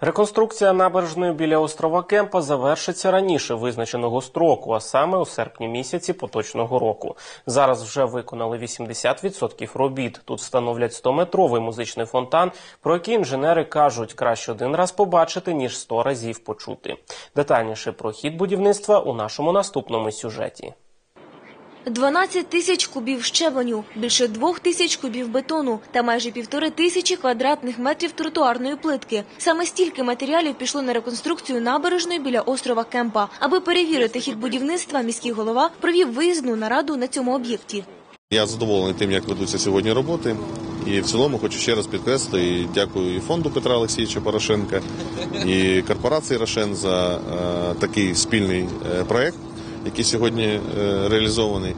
Реконструкція набережної біля острова Кемпа завершиться раніше визначеного строку, а саме у серпні місяці поточного року. Зараз вже виконали 80% робіт. Тут встановлять 100-метровий музичний фонтан, про який інженери кажуть, краще один раз побачити, ніж 100 разів почути. Детальніше про хід будівництва у нашому наступному сюжеті. 12 тисяч кубів щебеню, більше двох тисяч кубів бетону та майже півтори тисячі квадратних метрів тротуарної плитки. Саме стільки матеріалів пішло на реконструкцію набережної біля острова Кемпа. Аби перевірити хід будівництва, міський голова провів виїзну нараду на цьому об'єкті. Я задоволений тим, як ведуться сьогодні роботи. І в цілому хочу ще раз підкреслити і дякую і фонду Петра Олексійовича Порошенка, і корпорації Рошен за е, такий спільний е, проект, який сьогодні е, реалізований.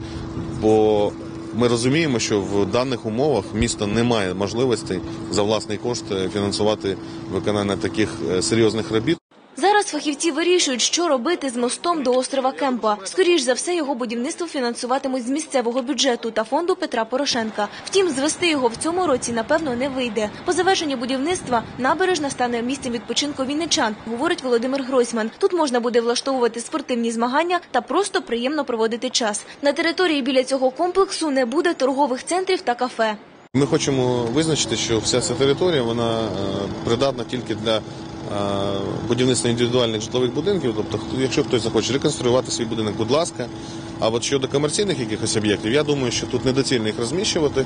Бо ми розуміємо, що в даних умовах місто не має можливості за власний кошт е, фінансувати виконання таких е, серйозних робіт. Фахівці вирішують, що робити з мостом до острова Кемпа. Скоріш за все, його будівництво фінансуватимуть з місцевого бюджету та фонду Петра Порошенка. Втім, звести його в цьому році напевно не вийде. По завершенні будівництва набережна стане місцем відпочинку вінничан, говорить Володимир Гройсман. Тут можна буде влаштовувати спортивні змагання та просто приємно проводити час. На території біля цього комплексу не буде торгових центрів та кафе. Ми хочемо визначити, що вся ця територія вона е, придатна тільки для будівництва індивідуальних житлових будинків. Тобто, якщо хтось захоче реконструювати свій будинок, будь ласка. А от щодо комерційних якихось об'єктів, я думаю, що тут недоцільно їх розміщувати.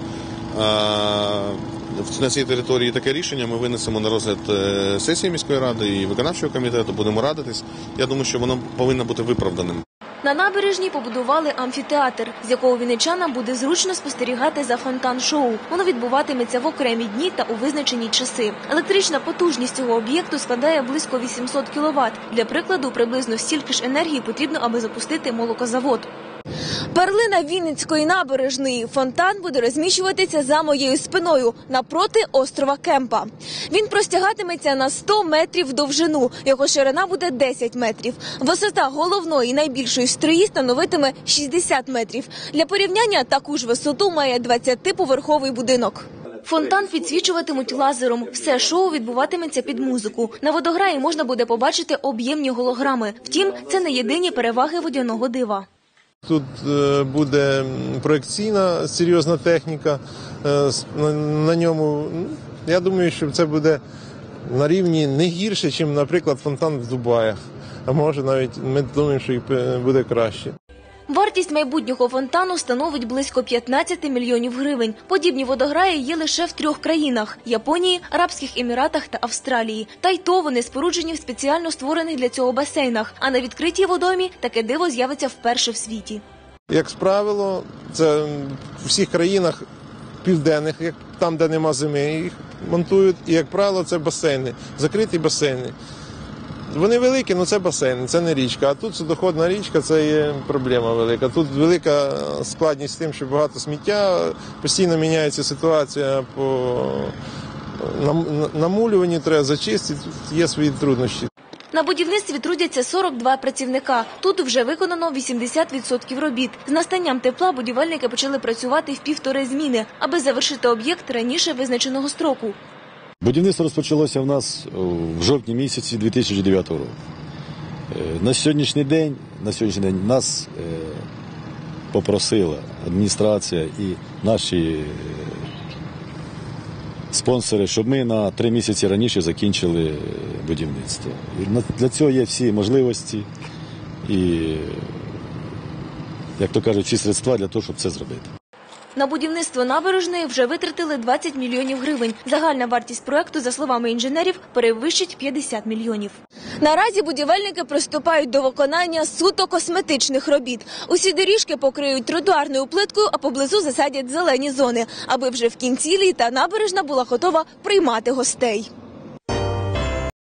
На цій території таке рішення ми винесемо на розгляд е, сесії міської ради і виконавчого комітету. Будемо радитись. Я думаю, що воно повинно бути виправданим. На набережній побудували амфітеатр, з якого вінничанам буде зручно спостерігати за фонтан-шоу. Воно відбуватиметься в окремі дні та у визначені часи. Електрична потужність цього об'єкту складає близько 800 кВт. Для прикладу, приблизно стільки ж енергії потрібно, аби запустити молокозавод. Перлина Вінницької набережної фонтан буде розміщуватися за моєю спиною напроти острова Кемпа. Він простягатиметься на 100 метрів довжину. Його ширина буде 10 метрів. Висота головної найбільшої строї становитиме 60 метрів. Для порівняння таку ж висоту має 20-поверховий будинок. Фонтан підсвічуватимуть лазером. Все шоу відбуватиметься під музику. На водограї можна буде побачити об'ємні голограми. Втім, це не єдині переваги водяного дива. Тут е, буде проекційна серйозна техніка. е, На, ньому я думаю, що це буде на рівні не гірше, ніж, наприклад, фонтан в Дубаях. А може навіть ми думаємо, що і буде краще. Вартість майбутнього фонтану становить близько 15 мільйонів гривень. Подібні водограї є лише в трьох країнах: Японії, Арабських Еміратах та Австралії. Та й то вони споруджені в спеціально створених для цього басейнах. А на відкритій водоймі таке диво з'явиться вперше в світі. Як правило, це в всіх країнах південних, як там, де нема зими, їх монтують. І, як правило, це басейни, закриті басейни. Вони великі, але це басейни, це не річка. А тут судоходна річка це є проблема велика. Тут велика складність з тим, що багато сміття, постійно міняється ситуація по нам- намулюванню, треба зачистити, є свої труднощі. На будівництві трудяться 42 працівника. Тут вже виконано 80% робіт. З настанням тепла будівельники почали працювати в півтори зміни, аби завершити об'єкт раніше визначеного строку. Будівництво розпочалося в нас в жовтні місяці 2009 року. Е, На сьогоднішній день, на сьогоднішній день нас е, попросила адміністрація і наші е, спонсори, щоб ми на три місяці раніше закінчили е, будівництво. І Для цього є всі можливості і, е, як то кажуть, всі средства для того, щоб це зробити. На будівництво набережної вже витратили 20 мільйонів гривень. Загальна вартість проекту, за словами інженерів, перевищить 50 мільйонів. Наразі будівельники приступають до виконання суто косметичних робіт. Усі доріжки покриють тротуарною плиткою, а поблизу засадять зелені зони, аби вже в кінці літа набережна була готова приймати гостей.